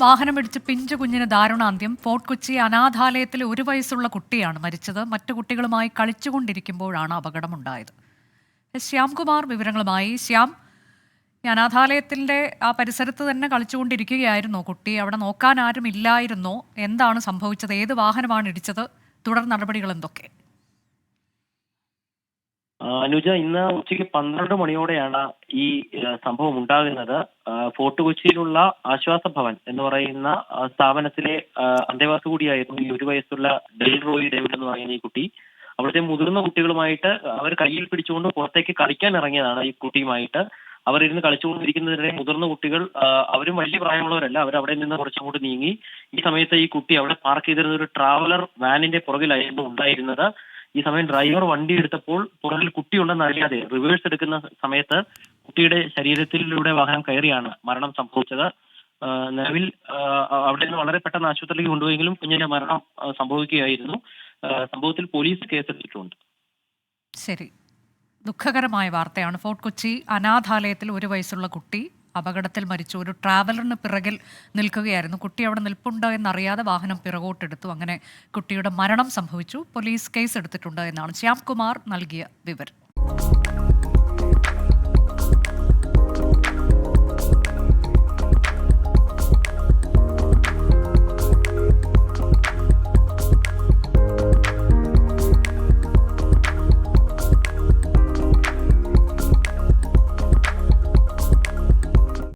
വാഹനമിടിച്ച് പിഞ്ചു കുഞ്ഞിന് ദാരുണാന്ത്യം. ഫോർട്ട് കൊച്ചി അനാഥാലയത്തിലെ ഒരു വയസ്സുള്ള കുട്ടിയാണ് മരിച്ചത്. മറ്റു കുട്ടികളുമായി കളിച്ചുകൊണ്ടിരിക്കുമ്പോഴാണ് അപകടമുണ്ടായത്. ശ്യാംകുമാർ വിവരങ്ങളുമായി. ശ്യാം ഈ അനാഥാലയത്തിന്റെ ആ പരിസരത്ത് തന്നെ കളിച്ചുകൊണ്ടിരിക്കുകയായിരുന്നോ കുട്ടി. അവിടെ നോക്കാൻ ആരും ഇല്ലായിരുന്നോ എന്താണ് സംഭവിച്ചത്? ഏത് വാഹനമാണ് ഇടിച്ചത്? തുടർ നടപടികൾ എന്തൊക്കെ? അനുജ ഇന്ന് ഉച്ചയ്ക്ക് പന്ത്രണ്ട് മണിയോടെയാണ് ഈ സംഭവം ഉണ്ടാകുന്നത്. ഫോർട്ട് കൊച്ചിയിലുള്ള ആശ്വാസ ഭവൻ എന്ന് പറയുന്ന സ്ഥാപനത്തിലെ അന്തേവാസ കൂടിയായിരുന്നു ഈ ഒരു വയസ്സുള്ള ഡെൽ റോയി ഡേവിഡ് എന്ന് പറയുന്ന ഈ കുട്ടി. അവിടുത്തെ മുതിർന്ന കുട്ടികളുമായിട്ട് അവർ കയ്യിൽ പിടിച്ചുകൊണ്ട് പുറത്തേക്ക് കളിക്കാൻ ഇറങ്ങിയതാണ് ഈ കുട്ടിയുമായിട്ട്. അവർ ഇരുന്ന് കളിച്ചുകൊണ്ടിരിക്കുന്നതിനിടെ മുതിർന്ന കുട്ടികൾ അവരും വലിയ പ്രായമുള്ളവരല്ല അവർ അവിടെ നിന്ന് കുറച്ചങ്ങോട്ട് നീങ്ങി. ഈ സമയത്ത് ഈ കുട്ടി അവിടെ പാർക്ക് ചെയ്തിരുന്ന ഒരു ട്രാവലർ വാനിന്റെ പുറകിലായിരുന്നു ഉണ്ടായിരുന്നത്. ഈ സമയം ഡ്രൈവർ വണ്ടി എടുത്തപ്പോൾ പുറകിൽ കുട്ടിയുണ്ടെന്ന് അറിയാതെ റിവേഴ്സ് എടുക്കുന്ന സമയത്ത് കുട്ടിയുടെ ശരീരത്തിലൂടെ വാഹനം കയറിയാണ് മരണം സംഭവിച്ചത്. നിലവിൽ അവിടെ നിന്ന് വളരെ പെട്ടെന്ന് ആശുപത്രിയിലേക്ക് കൊണ്ടുപോയെങ്കിലും കുഞ്ഞിന്റെ മരണം സംഭവിക്കുകയായിരുന്നു. സംഭവത്തിൽ പോലീസ് കേസെടുത്തിട്ടുണ്ട്. ശരി. ദുഃഖകരമായ വാർത്തയാണ് ഫോർട്ട് കൊച്ചി അനാഥാലയത്തിൽ ഒരു വയസ്സുള്ള കുട്ടി അപകടത്തിൽ മരിച്ചു. ഒരു ട്രാവലറിന് പിറകിൽ നിൽക്കുകയായിരുന്നു. കുട്ടി അവിടെ നിൽപ്പുണ്ടോ എന്നറിയാതെ വാഹനം പിറകോട്ടെടുത്തു. അങ്ങനെ കുട്ടിയുടെ മരണം സംഭവിച്ചു. പോലീസ് കേസ് എടുത്തിട്ടുണ്ട് എന്നാണ് ശ്യാംകുമാർ നൽകിയ വിവരം.